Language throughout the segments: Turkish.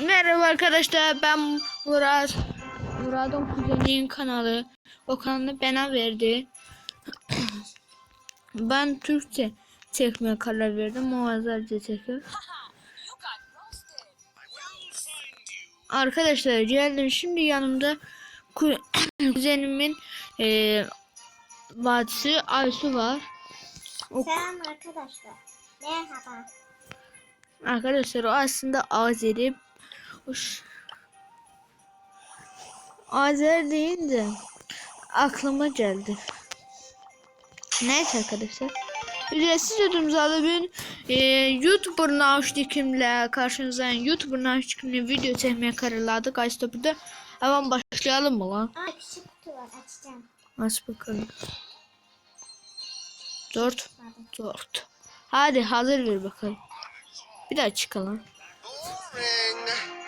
Merhaba arkadaşlar ben Murat. Murat'ın kuzeninin kanalı. O kanalı bana verdi. ben Türkçe çekmeye karar verdim. Azerce çekiyor. Arkadaşlar geldim şimdi yanımda ku- kuzenimin e, bacısı Aysu var. O- Selam arkadaşlar. Merhaba. Arkadaşlar o aslında Azeri. Uş. Azer deyince aklıma geldi. Neyse arkadaşlar. Ücretsiz yudumuzda bir e, YouTuber Nauşdikim'le karşınızdayım. YouTuber Nauşdikim'le video çekmeye kararladık. Ayşe burada. Hemen başlayalım mı lan? Aa küçük kutu var açacağım. Aç bakalım. Dört. Dört. Hadi hazır ver bakalım. Bir daha çıkalım. Boring.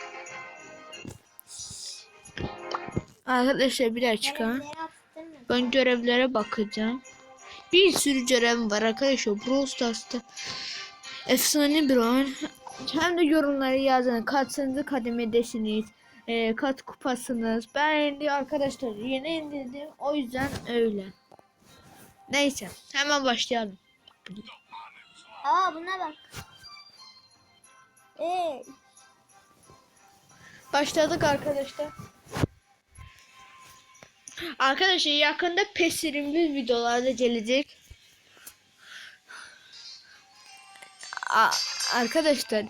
Arkadaşlar bir mı? Ben görevlere bakacağım. Bir sürü görev var arkadaşlar. Brawl Stars'ta efsane bir oyun. Hem de yorumları yazın. Kaçıncı kademedesiniz? E, kaç kupasınız? Ben şimdi arkadaşlar yeni indirdim. O yüzden öyle. Neyse. Hemen başlayalım. Aa buna bak. Ee, Başladık arkadaşlar. Arkadaşlar yakında pesirimli videolarda gelecek. A- arkadaşlar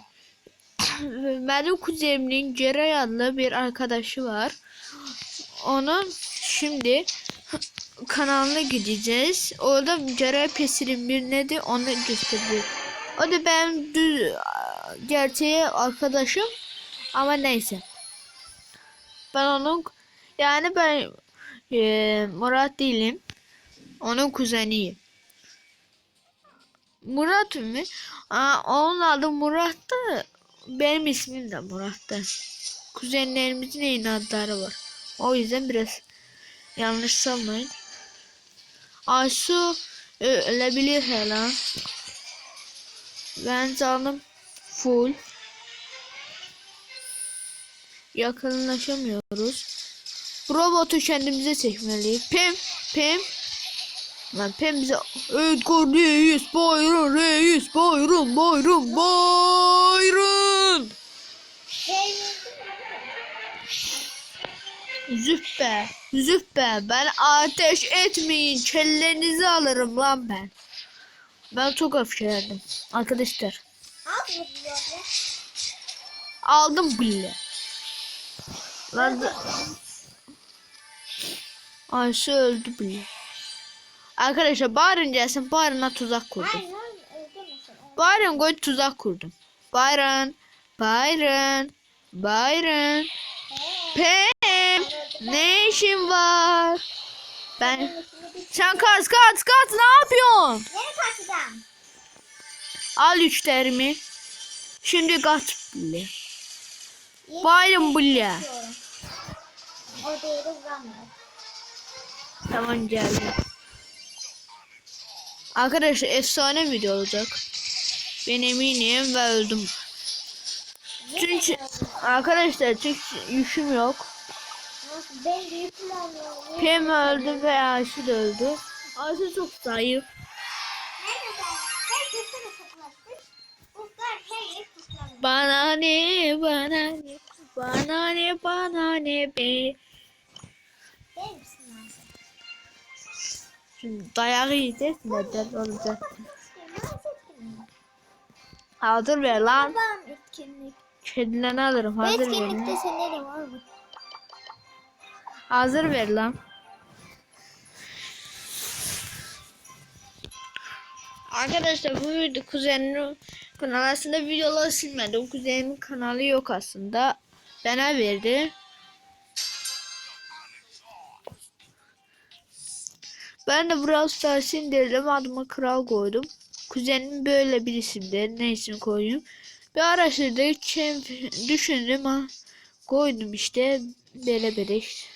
benim kuzenimin Ceray adlı bir arkadaşı var. Onun şimdi kanalına gideceğiz. Orada Ceray Pesirim bir nedir onu gösteriyor. O da benim düz gerçeği arkadaşım. Ama neyse. Ben onun yani ben eee, Murat değilim. Onun kuzeniyim. Murat mı? Aa, onun adı Murat da benim ismim de Murat da. Kuzenlerimizin yine adları var. O yüzden biraz yanlış sanmayın. Aysu ö- ölebilir her an. Ben canım full. Yakınlaşamıyoruz. Robotu kendimize çekmeliyiz. Pem, Pem. Lan Pem bize Edgar reis, Bayron reis, Bayron, Bayron, Bayron. Züppe, züppe. Ben ateş etmeyin. Kellerinizi alırım lan ben. Ben çok öfkelendim. Arkadaşlar. Aldım bile. Lan. Ayşe öldü bile. Arkadaşlar bağırın gelsin. Bağırına tuzak kurdum. Bağırın koy tuzak kurdum. Bağırın. Bağırın. Bağırın. Pem. Ne işin var? Ben... Sen kaç kaç kaç ne yapıyorsun? Nereye kaçacağım? Al üçlerimi. Şimdi kaç bile. Bağırın bile. O değeri vuramıyor. Tamam geldi. Arkadaşlar efsane video olacak. Ben eminim ve öldüm. Çünkü arkadaşlar çünkü yüküm yok. Ben olmuyor. Pem öldü ve Ayşe de öldü. Ayşe çok zayıf. Bana ne bana ne bana ne bana ne be. Şimdi dayağı yiyeceğiz neden olacak. Hazır ver lan. Babam etkinlik. Kedilerini alırım Bu hazır ver. etkinlikte var mı? Hazır ver lan. Arkadaşlar bu video kuzenimin kanalı aslında videoları silmedim. Kuzenimin kanalı yok aslında. Bana verdi. Ben de Brawl Stars indirdim. Adıma Kral koydum. Kuzenim böyle bir isimdi. Ne isim koyayım? Bir araştırdım. Kim düşündüm ha. Koydum işte. Böyle beleş.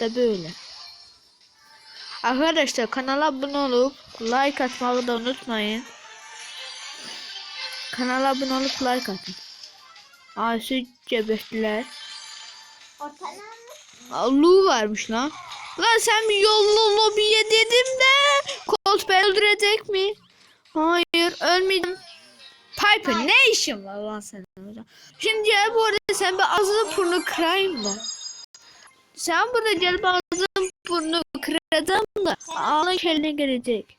Da böyle. Arkadaşlar kanala abone olup like atmayı da unutmayın. Kanala abone olup like atın. Ortadan mı? Lu varmış lan. Lan sen bir yollu lobiye dedim de Colt beni öldürecek mi? Hayır ölmedim. Piper ne işin var lan senin orada? Şimdi gel bu arada sen bir ağzını burnunu kırayım da. Sen burada gel bir ağzını burnunu kıracağım da ağzın keline gelecek.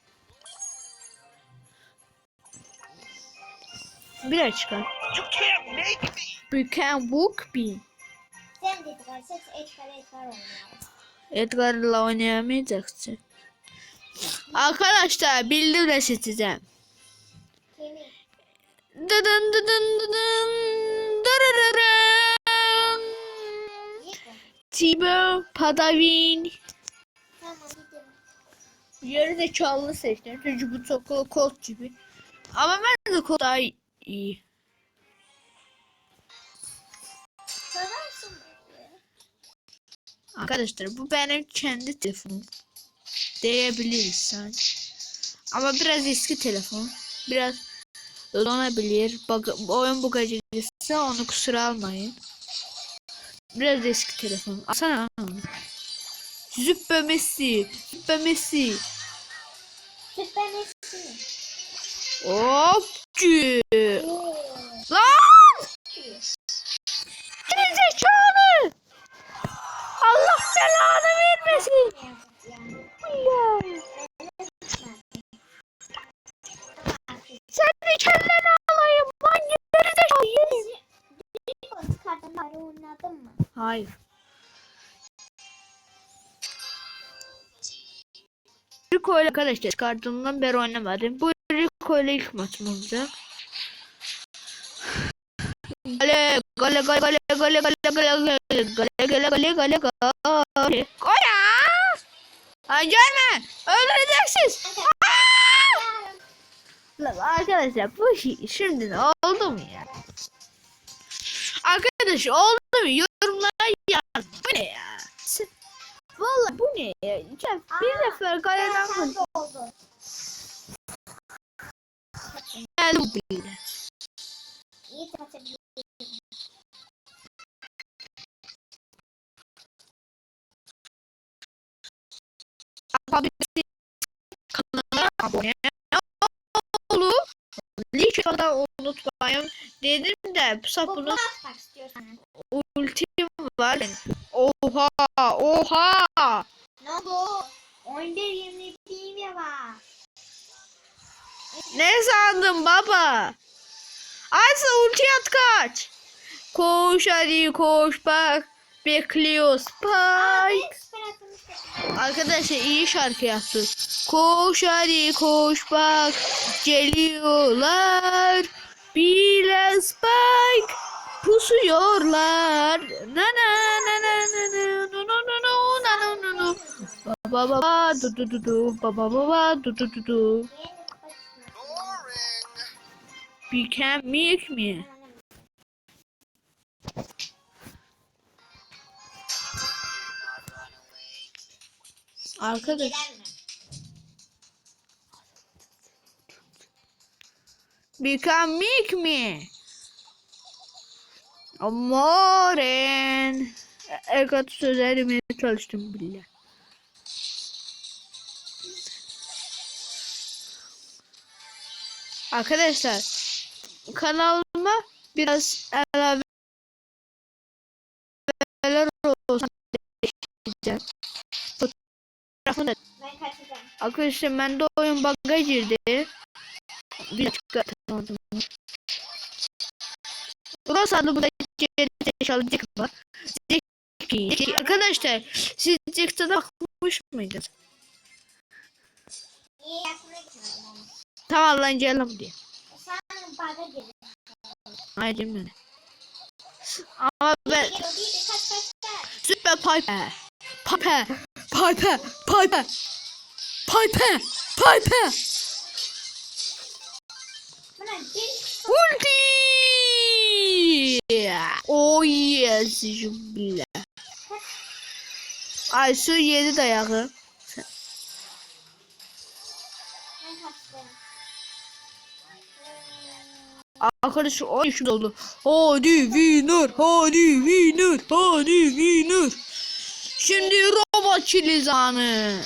Bir çıkar. You can't make me. You can walk me. Sen de var. Ses Edgar Edgar oynuyor. Edgar'la oynayamayacaksın. Arkadaşlar bildim de. Kimi? Dıdın dıdın dıdın dırırırın. Tibo, Padavin. Yarı zekalı seçtim. Çünkü bu çok Colt gibi. Ama ben de Colt daha iyi. Arkadaşlar bu benim kendi telefonum. Diyebiliriz sanki. Ama biraz eski telefon. Biraz donabilir. Bak, oyun bugacıysa onu kusura almayın. Biraz eski telefon. Alsana. Züppe Messi. Züppe Messi. Süper Messi. Hop. Lan! Allah. Sen bir kelleni alayım lan geri. Bir konu kartları oynadın mı? Hayır. Rico ile arkadaşlar çıkardığımdan beri oynamadım. Bu Rico ile ilk maçım olacak. Gole gole gole gole gole gole gole gole gole gole gole gole Gol Ay gelme! Öldüreceksiniz! Lan arkadaşlar bu şey şimdi ne oldu mu ya? Arkadaş oldu mu? Yorumlara yaz. Bu ne ya? Vallahi bu ne ya? Ya bir sefer kaleden oldu. Geldi bu bile. İyi kaçabilir. Yapabilirsiniz. Kanala abone olun. Lütfen unutmayın. Dedim de sapını ultim var. Oha oha. Ne oldu? 11 20 bir ya. Ne sandın baba? Aysa ulti at kaç. Koş hadi koş bak. Bekliyor Spike. Arkadaşlar iyi şarkı yaptı. Koş hadi koş bak. Geliyorlar. Bile Spike. Pusuyorlar. Na na na na na na no no no no na no no no. Ba ba ba du du du du ba ba ba ba du du du du. Boring. Can't make me. Arkadaş. Mi? Can make me. Amoren. Erkat sözlerime çalıştım bile. Arkadaşlar kanalıma biraz elaveler olsun diyeceğim kaçacağım. Arkadaşlar ben de oyun bug'a girdi. Bir çıkartamadım. Ulan sandım bu da çalacak mı? Zeki. Zeki. Arkadaşlar siz Jack'ta bakmış mıydınız? Tamam lan canım diye. Sen bug'a girdin. Hayır girmedim. Ama ben... Süper Piper. Piper. Piper. Piper. Piper. Piper. Ulti! Oh yes, bile. Ay su yedi dayağı. Arkadaşlar o işim oldu. Hadi winner, hadi winner, hadi winner. Şimdi robot çilizanı.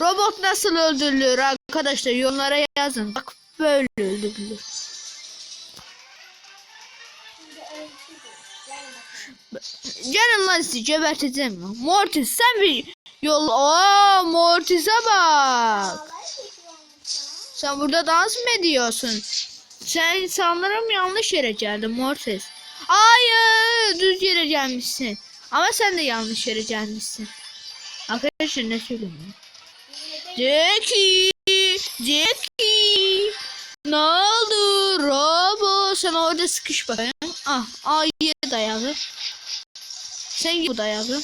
Robot nasıl öldürülür arkadaşlar yorumlara yazın. Bak böyle öldürülür. Gelin lan sizi geberteceğim. Mortis sen bir yol. Aa Mortis'e bak. Sen burada dans mı ediyorsun? Sen sanırım yanlış yere geldin Mortis. Hayır düz yere gelmişsin. Ama sen de yanlış yere gelmişsin. Arkadaşlar ne söylüyorum? Jackie! Jackie! Ne oldu? Robo sen orada sıkış bakayım. Ah, ye dayağı. Sen bu dayağı.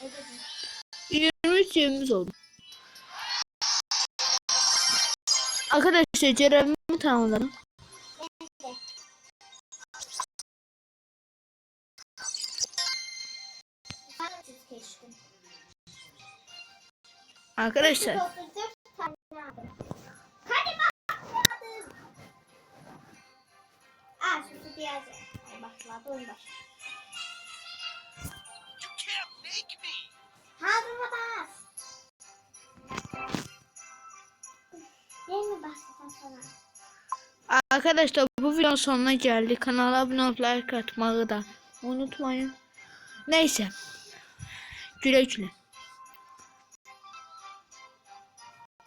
Evet. 23 yerimiz oldu. Arkadaşlar görevimi tamamladım. Arkadaşlar. Hadi başladım. Aa şu diğer. Başladı me. Hazırla bas. Başlasam sana? arkadaşlar bu videonun sonuna geldik. Kanala abone olup like atmayı da unutmayın. Neyse. Güle güle.